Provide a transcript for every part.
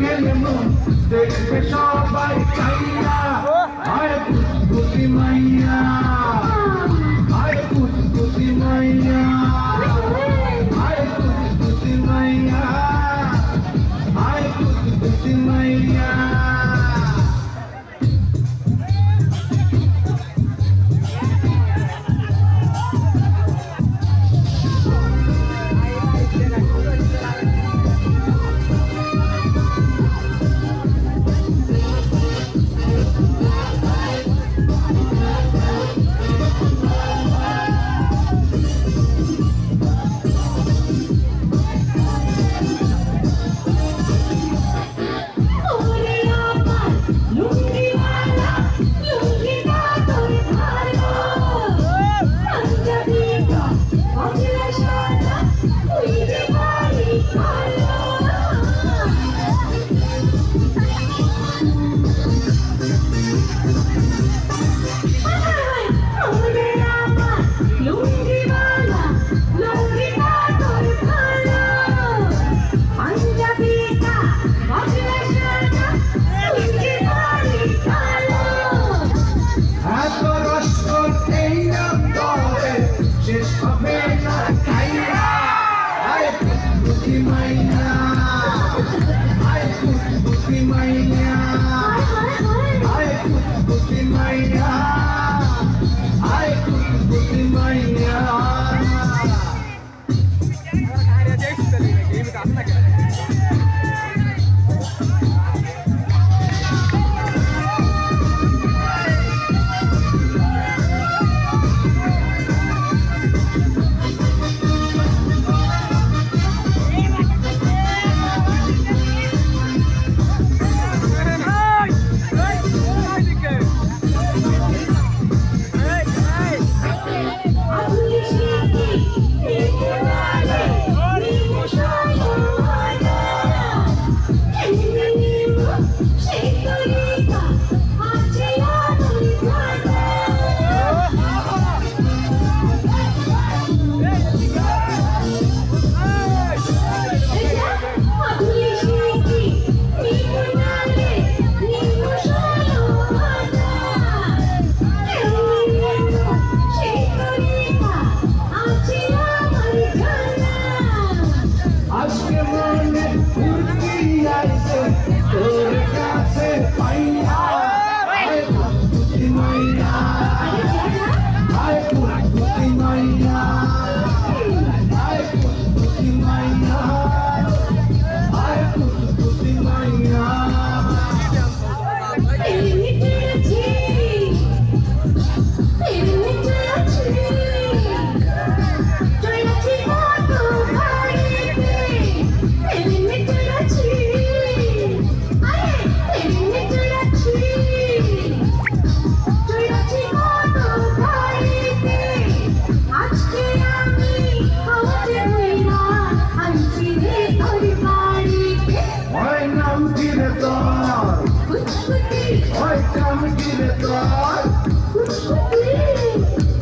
গেলে মুখ দেখবে সবাই চাইয়া আয় পুষ্পুতি মাইয়া আয় পুষ্পুতি মাইয়া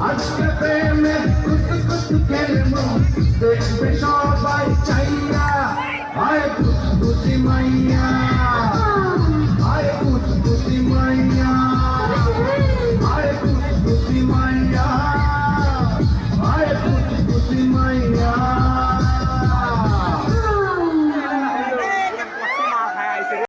আজকে প্রেমে কুত কুত খেলব দেখবে সবাই চাইয়া আয় বুদ্ধি মাইয়া আয় বুদ্ধি মাইয়া আয় বুদ্ধি মাইয়া